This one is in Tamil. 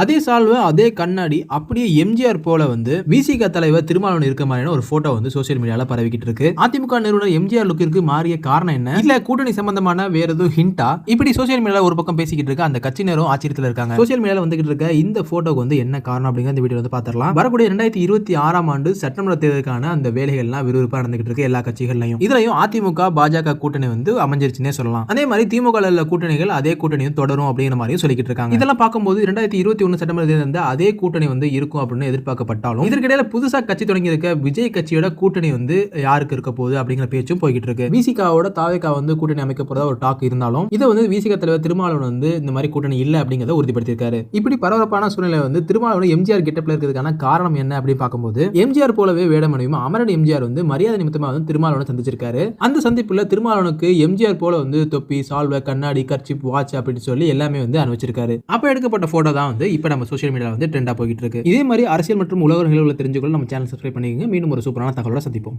அதே சால்வை அதே கண்ணாடி அப்படியே எம்ஜிஆர் போல வந்து விசிக தலைவர் திருமாவளவன் இருக்க மாதிரியான ஒரு போட்டோ வந்து சோசியல் மீடியால பரவிக்கிட்டு இருக்கு. அதிமுக நிறுவனர் எம்ஜிஆர் லுக்கிற்கு மாறிய காரணம் என்ன? இல்ல கூட்டணி சம்பந்தமான வேற எதுவும் ஹிண்டா இப்படி சோசியல் மீடியால ஒரு பக்கம் பேசிக்கிட்டு இருக்க அந்த கட்சியினரும் ஆச்சரியத்துல இருக்காங்க. சோசியல் மீடியால வந்துகிட்டு இருக்க இந்த போட்டோக்கு வந்து என்ன காரணம் அப்படிங்கிற இந்த வீடியோ வந்து பாத்திரலாம் வரக்கூடிய ரெண்டாயிரத்தி இருபத்தி ஆறாம் ஆண்டு சட்டமன்ற தேர்தலுக்கான அந்த வேலைகள்லாம் விறுவிறுப்பா நடந்துகிட்டு இருக்கு எல்லா கட்சிகள்லையும். இதுலயும் அதிமுக பாஜக கூட்டணி வந்து அமைஞ்சிருச்சுன்னே சொல்லலாம். அதே மாதிரி திமுக கூட்டணிகள் அதே கூட்டணியும் தொடரும் அப்படிங்கிற மாதிரியும் சொல்லிக்கிட்டு இருக்காங்க. இதெல்லாம் பார்க்கும்போது ரெண்டாயிரத்தி இருபத்தி ஒன்று சட்டமன்ற தேர்தல் அதே கூட்டணி வந்து இருக்கும் அப்படின்னு எதிர்பார்க்கப்பட்டாலும் இதற்கிடையில புதுசாக கட்சி தொடங்கி இருக்க விஜய் கட்சியோட கூட்டணி வந்து யாருக்கு இருக்க போகுது அப்படிங்கிற பேச்சும் போய்கிட்டு இருக்கு விசிகாவோட தாவேகா வந்து கூட்டணி அமைக்க போறதா ஒரு டாக் இருந்தாலும் இதை வந்து விசிக தலைவர் திருமாவளவன் வந்து இந்த மாதிரி கூட்டணி இல்லை அப்படிங்கிறத உறுதிப்படுத்தியிருக்காரு. இப்படி பரபரப்பான சூழ்நிலை வந்து திருமாவளவன் எம்ஜிஆர் கெட்டப்ல இருக்கிறதுக்கான காரணம் என்ன அப்படின்னு பார்க்கும்போது எம்ஜிஆர் போலவே வேடமணியும் அமரன் எம்ஜிஆர் வந்து மரியாதை நிமித்தமாக வந்து திருமாவளவனை சந்திச்சிருக்காரு. அந்த சந்திப்புல திருமாவளவனுக்கு எம்ஜிஆர் போல வந்து தொப்பி சால்வை கண்ணாடி கர்ச்சிப் வாட்ச் அப்படின்னு சொல்லி எல்லாமே வந்து அனுப்பிச்சிருக்காரு. அப்ப எடுக்கப்பட்ட போட்டோ தான் வந்து இப்ப நம்ம சோஷியல் மீடியாவில் வந்து ட்ரெண்டாக போயிட்டு இருக்கு. இதே மாதிரி அரசியல் மற்றும் உலக நிகழ்வுகளை தெரிஞ்சுக்கொள்ள நம்ம சேனல் சப்ஸ்கிரைப் பண்ணிக்கங்க. மீண்டும் ஒரு சூப்பரான தகவலோட சந்திப்போம்.